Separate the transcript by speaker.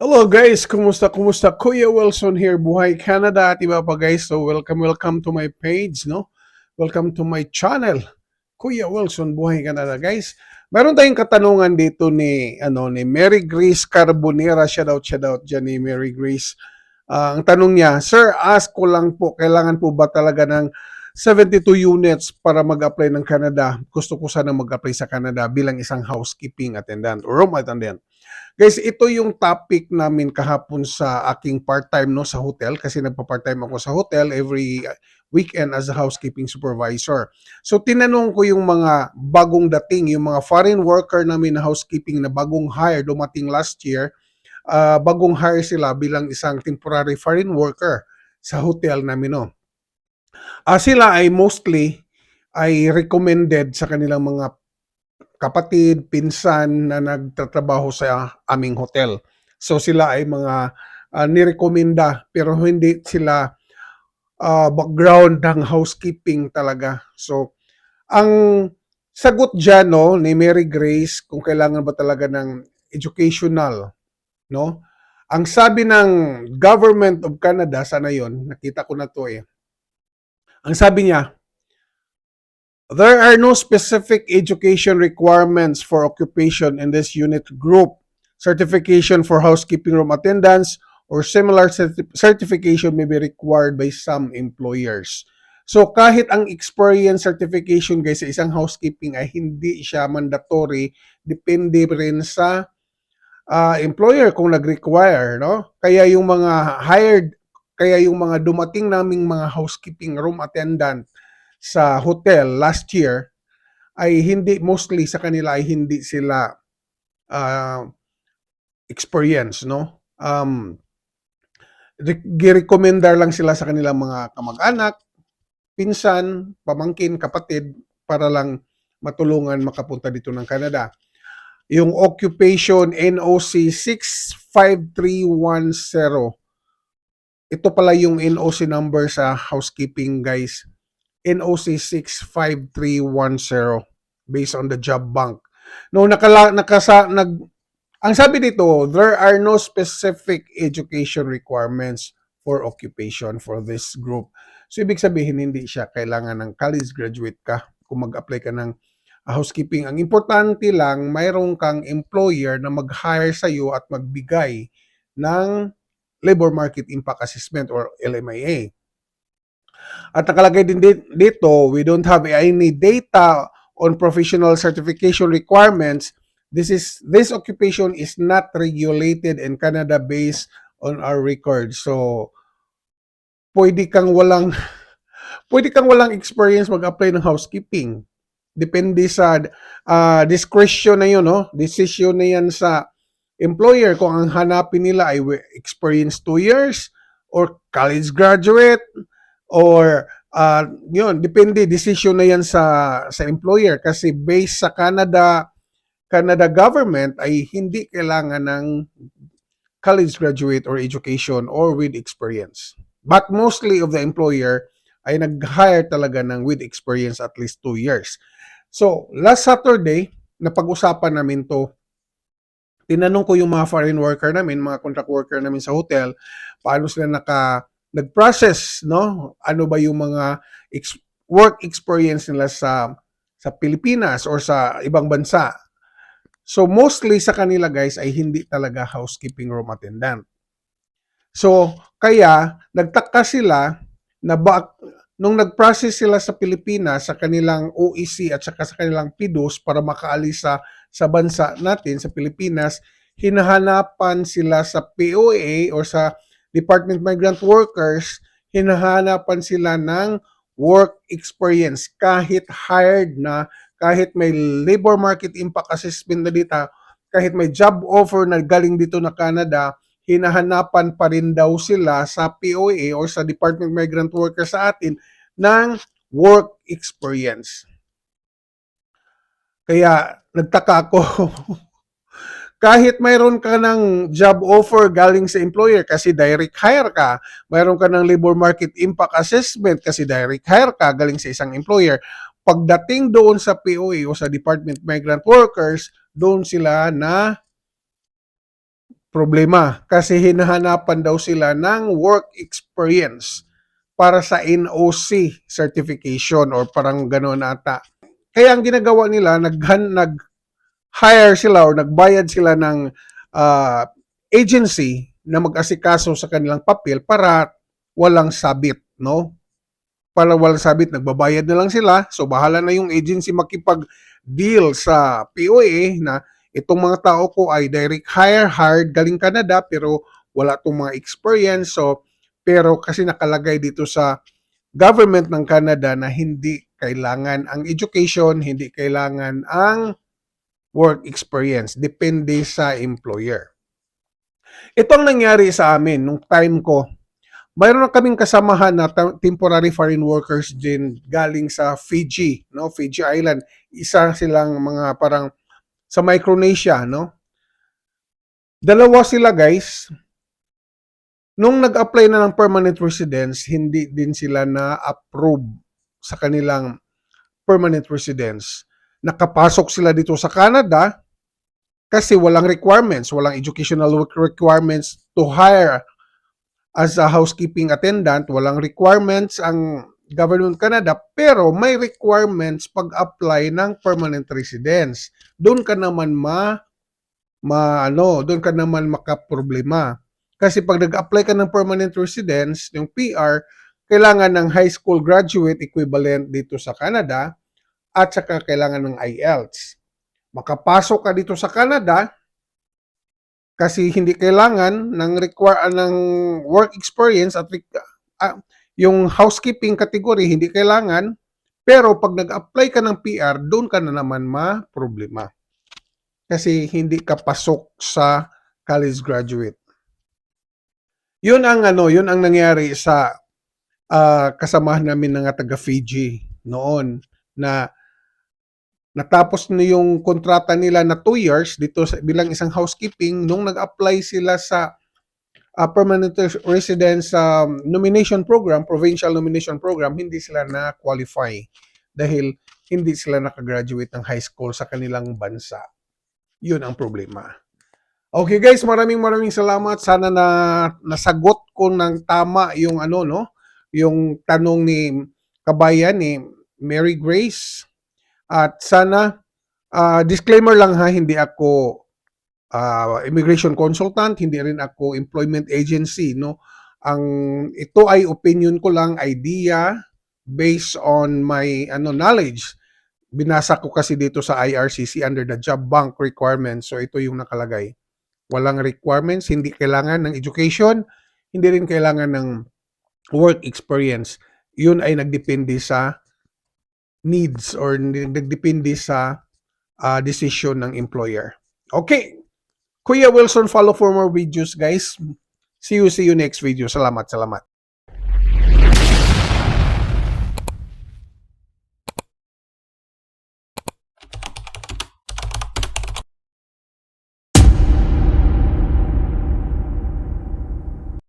Speaker 1: Hello guys, kumusta kumusta? Kuya Wilson here, Buhay Canada at iba pa guys. So welcome welcome to my page, no? Welcome to my channel. Kuya Wilson, Buhay Canada guys. Meron tayong katanungan dito ni ano ni Mary Grace Carbonera. Shout out, shout out dyan ni Mary Grace. Ah, ang tanong niya, Sir, ask ko lang po, kailangan po ba talaga ng 72 units para mag-apply ng Canada? Gusto ko sana mag-apply sa Canada bilang isang housekeeping attendant or room attendant. Guys, ito yung topic namin kahapon sa aking part-time no sa hotel kasi nagpa-part-time ako sa hotel every uh, weekend as a housekeeping supervisor. So tinanong ko yung mga bagong dating, yung mga foreign worker namin na housekeeping na bagong hire dumating last year, ah, bagong hire sila bilang isang temporary foreign worker sa hotel namin no. Ah, sila ay mostly ay recommended sa kanilang mga kapatid, pinsan na nagtatrabaho sa aming hotel. So sila ay mga ah, nirekomenda pero hindi sila ah, background ng housekeeping talaga. So ang sagot dyan no, ni Mary Grace kung kailangan ba talaga ng educational, no? Ang sabi ng Government of Canada, sana yon nakita ko na to eh. Ang sabi niya, There are no specific education requirements for occupation in this unit group. Certification for housekeeping room attendants or similar certi- certification may be required by some employers. So kahit ang experience certification guys sa isang housekeeping ay hindi siya mandatory, depende rin sa ah, employer kung nag-require, no? Kaya yung mga hired, kaya yung mga dumating naming mga housekeeping room attendant sa hotel last year ay hindi mostly sa kanila ay hindi sila ah, experience no? Um re- girekomendar lang sila sa kanilang mga kamag-anak pinsan pamangkin kapatid para lang matulungan makapunta dito ng Canada. Yung occupation NOC 65310 ito pala yung NOC number sa housekeeping guys NOC 65310 based on the job bank. No, nakala, nakasa, nag, ang sabi dito, there are no specific education requirements for occupation for this group. So, ibig sabihin, hindi siya kailangan ng college graduate ka kung mag-apply ka ng housekeeping. Ang importante lang, mayroon kang employer na mag-hire sa iyo at magbigay ng labor market impact assessment or LMIA. At nakalagay din di- dito, we don't have any data on professional certification requirements. This is this occupation is not regulated in Canada based on our record. So pwede kang walang pwede kang walang experience mag-apply ng housekeeping. Depende sa ah, discretion na yun, no? Decision na yan sa employer kung ang hanapin nila ay experience 2 years or college graduate or uh, yun, depende, decision na yan sa, sa employer kasi based sa Canada, Canada government ay hindi kailangan ng college graduate or education or with experience. But mostly of the employer ay nag-hire talaga ng with experience at least two years. So, last Saturday, napag-usapan namin to. Tinanong ko yung mga foreign worker namin, mga contract worker namin sa hotel, paano sila naka nag-process, no? Ano ba yung mga ex- work experience nila sa sa Pilipinas or sa ibang bansa. So mostly sa kanila guys ay hindi talaga housekeeping room attendant. So kaya nagtaka sila na ba, nung nag-process sila sa Pilipinas sa kanilang OEC at saka sa kanilang PIDOS para makaalis sa sa bansa natin sa Pilipinas, hinahanapan sila sa POA or sa Department Migrant Workers, hinahanapan sila ng work experience kahit hired na, kahit may labor market impact assessment na dito, kahit may job offer na galing dito na Canada, hinahanapan pa rin daw sila sa POA or sa Department Migrant Workers sa atin ng work experience. Kaya nagtaka ako kahit mayroon ka ng job offer galing sa employer kasi direct hire ka, mayroon ka ng labor market impact assessment kasi direct hire ka galing sa isang employer, pagdating doon sa POA o sa Department of Migrant Workers, doon sila na problema kasi hinahanapan daw sila ng work experience para sa NOC certification or parang gano'n ata. Kaya ang ginagawa nila, naghan, nag-hire sila or nagbayad sila ng ah, agency na mag-asikaso sa kanilang papel para walang sabit, no? Para walang sabit, nagbabayad na lang sila. So, bahala na yung agency makipag-deal sa POA na itong mga tao ko ay direct hire, hired galing Canada, pero wala tong mga experience. So, pero kasi nakalagay dito sa government ng Canada na hindi kailangan ang education, hindi kailangan ang work experience. Depende sa employer. Ito ang nangyari sa amin nung time ko. Mayroon kaming kasamahan na temporary foreign workers din galing sa Fiji, no? Fiji Island. Isa silang mga parang sa Micronesia, no? Dalawa sila, guys. Nung nag-apply na ng permanent residence, hindi din sila na-approve sa kanilang permanent residence. Nakapasok sila dito sa Canada kasi walang requirements, walang educational requirements to hire as a housekeeping attendant, walang requirements ang government Canada, pero may requirements pag-apply ng permanent residence. Doon ka naman ma, ma ano, doon ka naman makaproblema. Kasi pag nag-apply ka ng permanent residence, yung PR, kailangan ng high school graduate equivalent dito sa Canada at saka kailangan ng IELTS. Makapasok ka dito sa Canada kasi hindi kailangan ng require ng work experience at ah, yung housekeeping category hindi kailangan. Pero pag nag-apply ka ng PR doon ka na naman ma problema kasi hindi ka pasok sa college graduate. Yun ang ano yun ang nangyari sa ah, kasamahan namin ng taga Fiji noon na natapos na yung kontrata nila na 2 years dito sa, bilang isang housekeeping nung nag-apply sila sa ah, permanent res- residence um, nomination program, provincial nomination program, hindi sila na-qualify dahil hindi sila nakagraduate ng high school sa kanilang bansa. Yun ang problema. Okay guys, maraming maraming salamat. Sana na nasagot ko ng tama yung ano no, yung tanong ni kabayan ni Mary Grace. At sana ah, disclaimer lang ha, hindi ako ah, immigration consultant, hindi rin ako employment agency, no. Ang ito ay opinion ko lang, idea based on my ano knowledge. Binasa ko kasi dito sa IRCC under the job bank requirements. So ito yung nakalagay. Walang requirements, hindi kailangan ng education, hindi rin kailangan ng work experience. Yun ay nagdepende sa needs or nagdepende sa ah, decision ng employer. Okay. Kuya Wilson, follow for more videos, guys. See you, see you next video. Salamat, salamat.